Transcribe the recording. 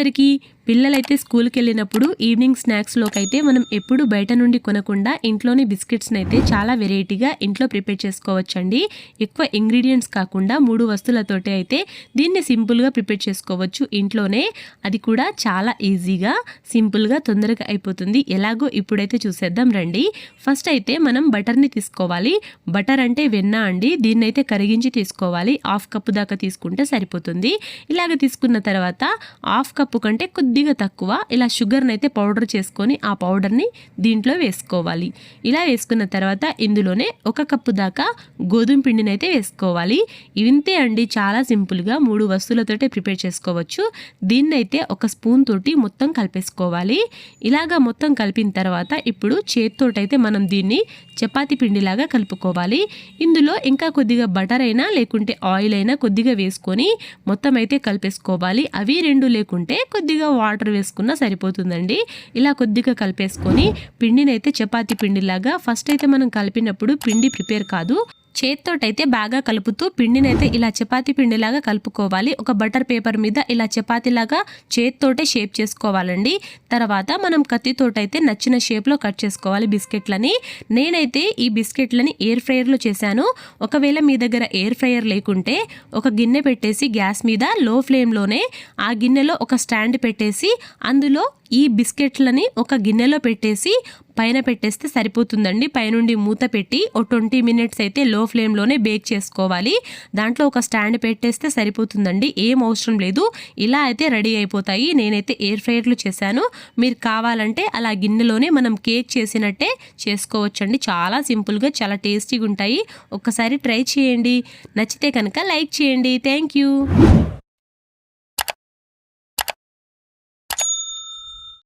అందరికీ పిల్లలైతే స్కూల్కి వెళ్ళినప్పుడు ఈవినింగ్ స్నాక్స్లోకి అయితే మనం ఎప్పుడు బయట నుండి కొనకుండా ఇంట్లోని బిస్కెట్స్ని అయితే చాలా వెరైటీగా ఇంట్లో ప్రిపేర్ చేసుకోవచ్చండి. ఎక్కువ ఇంగ్రీడియంట్స్ కాకుండా మూడు వస్తువులతోటి అయితే దీన్ని సింపుల్గా ప్రిపేర్ చేసుకోవచ్చు ఇంట్లోనే. అది కూడా చాలా ఈజీగా సింపుల్గా తొందరగా అయిపోతుంది. ఎలాగో ఇప్పుడైతే చూసేద్దాం రండి. ఫస్ట్ అయితే మనం బటర్ని తీసుకోవాలి. బటర్ అంటే వెన్న అండి. దీన్ని అయితే కరిగించి తీసుకోవాలి. హాఫ్ కప్పు దాకా తీసుకుంటే సరిపోతుంది. ఇలాగ తీసుకున్న తర్వాత హాఫ్ కప్పు కంటే కొద్ది కొద్దిగా తక్కువ ఇలా షుగర్ని అయితే పౌడర్ చేసుకొని ఆ పౌడర్ని దీంట్లో వేసుకోవాలి. ఇలా వేసుకున్న తర్వాత ఇందులోనే ఒక కప్పు దాకా గోధుమ పిండిని అయితే వేసుకోవాలి. ఇంతే అండి చాలా సింపుల్గా మూడు వస్తువులతోటే ప్రిపేర్ చేసుకోవచ్చు. దీన్ని అయితే ఒక స్పూన్ తోటి మొత్తం కలిపేసుకోవాలి. ఇలాగా మొత్తం కలిపిన తర్వాత ఇప్పుడు చేతితోటైతే మనం దీన్ని చపాతి పిండిలాగా కలుపుకోవాలి. ఇందులో ఇంకా కొద్దిగా బటర్ అయినా లేకుంటే ఆయిల్ అయినా కొద్దిగా వేసుకొని మొత్తం అయితే కలిపేసుకోవాలి. అవి రెండు లేకుంటే కొద్దిగా వాటర్ వేసుకున్నా సరిపోతుందండి. ఇలా కొద్దిగా కలిపేసుకొని పిండిని అయితే చపాతి పిండిలాగా ఫస్ట్ అయితే మనం కలిపినప్పుడు పిండి ప్రిపేర్ కాదు. చేత్తోటైతే బాగా కలుపుతూ పిండినైతే ఇలా చపాతీ పిండిలాగా కలుపుకోవాలి. ఒక బటర్ పేపర్ మీద ఇలా చపాతీలాగా చేత్తోటే షేప్ చేసుకోవాలండి. తర్వాత మనం కత్తితోటైతే నచ్చిన షేప్లో కట్ చేసుకోవాలి బిస్కెట్లని. నేనైతే ఈ బిస్కెట్లని ఎయిర్ ఫ్రైయర్లో చేశాను. ఒకవేళ మీ దగ్గర ఎయిర్ ఫ్రైయర్ లేకుంటే ఒక గిన్నె పెట్టేసి గ్యాస్ మీద లో ఫ్లేమ్లోనే ఆ గిన్నెలో ఒక స్టాండ్ పెట్టేసి అందులో ఈ బిస్కెట్లని ఒక గిన్నెలో పెట్టేసి పైన పెట్టేస్తే సరిపోతుందండి. పైనుండి మూత పెట్టి ఓ ట్వంటీ మినిట్స్ అయితే లో ఫ్లేమ్లోనే బేక్ చేసుకోవాలి. దాంట్లో ఒక స్టాండ్ పెట్టేస్తే సరిపోతుందండి. ఏం అవసరం లేదు. ఇలా అయితే రెడీ అయిపోతాయి. నేనైతే ఎయిర్ ఫ్రైయర్లు చేశాను. మీరు కావాలంటే అలా గిన్నెలోనే మనం కేక్ చేసినట్టే చేసుకోవచ్చండి. చాలా సింపుల్గా చాలా టేస్టీగా ఉంటాయి. ఒక్కసారి ట్రై చేయండి. నచ్చితే కనుక లైక్ చేయండి. Thank you.